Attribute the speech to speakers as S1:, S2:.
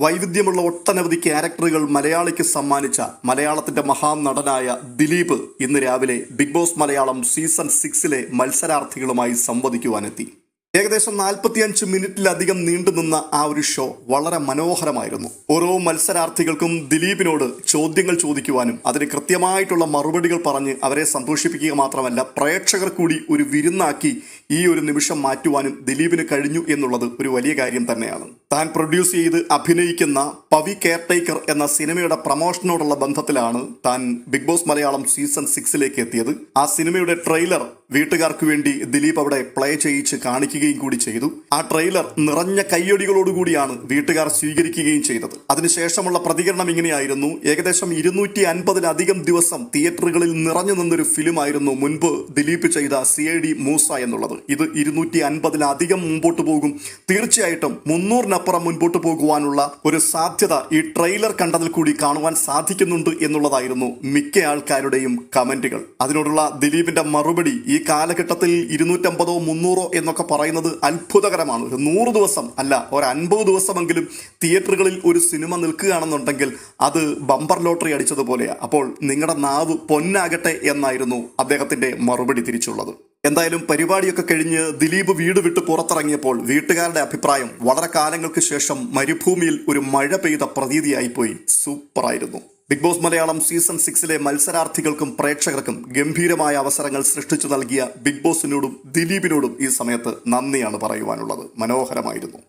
S1: വൈവിധ്യമുള്ള ഒട്ടനവധി ക്യാരക്ടറുകൾ മലയാളിക്ക് സമ്മാനിച്ച മലയാളത്തിന്റെ മഹാനടനായ ദിലീപ് ഇന്ന് രാവിലെ ബിഗ് ബോസ് മലയാളം സീസൺ സിക്സിലെ മത്സരാർത്ഥികളുമായി സംവദിക്കുവാനെത്തി. ഏകദേശം നാൽപ്പത്തിയഞ്ച് മിനിറ്റിലധികം നീണ്ടുനിന്ന ആ ഒരു ഷോ വളരെ മനോഹരമായിരുന്നു. ഓരോ മത്സരാർത്ഥികൾക്കും ദിലീപിനോട് ചോദ്യങ്ങൾ ചോദിക്കുവാനും അതിന് കൃത്യമായിട്ടുള്ള മറുപടികൾ പറഞ്ഞ് അവരെ സന്തോഷിപ്പിക്കുക മാത്രമല്ല പ്രേക്ഷകർ കൂടി ഒരു വിരുന്നാക്കി ഈ ഒരു നിമിഷം മാറ്റുവാനും ദിലീപിന് കഴിഞ്ഞു എന്നുള്ളത് ഒരു വലിയ കാര്യം തന്നെയാണ്. താൻ പ്രൊഡ്യൂസ് ചെയ്ത് അഭിനയിക്കുന്ന പവി കെയർടേക്കർ എന്ന സിനിമയുടെ പ്രമോഷനോടുള്ള ബന്ധത്തിലാണ് താൻ ബിഗ് ബോസ് മലയാളം സീസൺ സിക്സിലേക്ക് എത്തിയത്. ആ സിനിമയുടെ ട്രെയിലർ വീട്ടുകാർക്ക് വേണ്ടി ദിലീപ് അവിടെ പ്ലേ ചെയ്യിച്ച് കാണിക്കുകയും കൂടി ചെയ്തു. ആ ട്രെയിലർ നിറഞ്ഞ കയ്യടികളോടുകൂടിയാണ് വീട്ടുകാർ സ്വീകരിക്കുകയും ചെയ്തത്. അതിനുശേഷമുള്ള പ്രതികരണം ഇങ്ങനെയായിരുന്നു. ഏകദേശം ഇരുന്നൂറ്റി അൻപതിലധികം ദിവസം തിയേറ്ററുകളിൽ നിറഞ്ഞു നിന്നൊരു ഫിലിമായിരുന്നു മുൻപ് ദിലീപ് ചെയ്ത സി ഐ ഡി മൂസ എന്നുള്ളത്. ഇത് ഇരുന്നൂറ്റി അൻപതിലധികം മുമ്പോട്ട് പോകും. തീർച്ചയായിട്ടും മുന്നൂറിനപ്പുറം മുൻപോട്ട് പോകുവാനുള്ള ഒരു സാധ്യത ഈ ട്രെയിലർ കണ്ടതിൽ കൂടി കാണുവാൻ സാധിക്കുന്നുണ്ട് എന്നുള്ളതായിരുന്നു മിക്ക ആൾക്കാരുടെയും കമന്റുകൾ. അതിനോടുള്ള ദിലീപിന്റെ മറുപടി ഈ കാലഘട്ടത്തിൽ ഇരുന്നൂറ്റമ്പതോ മുന്നൂറോ എന്നൊക്കെ പറയുന്നത് അത്ഭുതകരമാണ്. ഒരു നൂറ് ദിവസം അല്ല ഒരു അൻപത് ദിവസമെങ്കിലും തിയേറ്ററുകളിൽ ഒരു സിനിമ നിൽക്കുകയാണെന്നുണ്ടെങ്കിൽ അത് ബമ്പർ ലോട്ടറി അടിച്ചതുപോലെയാണ് അപ്പോൾ നിങ്ങളുടെ നാവ് പൊന്നാകട്ടെ എന്നായിരുന്നു അദ്ദേഹത്തിന്റെ മറുപടി തിരിച്ചുള്ളത്. എന്തായാലും പരിപാടിയൊക്കെ കഴിഞ്ഞ് ദിലീപ് വീട് വിട്ട് പുറത്തിറങ്ങിയപ്പോൾ വീട്ടുകാരുടെ അഭിപ്രായം വളരെ കാലങ്ങൾക്ക് ശേഷം മരുഭൂമിയിൽ ഒരു മഴ പെയ്ത പ്രതീതിയായിപ്പോയി. സൂപ്പറായിരുന്നു. ബിഗ് ബോസ് മലയാളം സീസൺ സിക്സിലെ മത്സരാർത്ഥികൾക്കും പ്രേക്ഷകർക്കും ഗംഭീരമായ അവസരങ്ങൾ സൃഷ്ടിച്ചു നൽകിയ ബിഗ് ബോസിനോടും ദിലീപിനോടും ഈ സമയത്ത് നന്ദിയാണ് പറയുവാനുള്ളത്. മനോഹരമായിരുന്നു.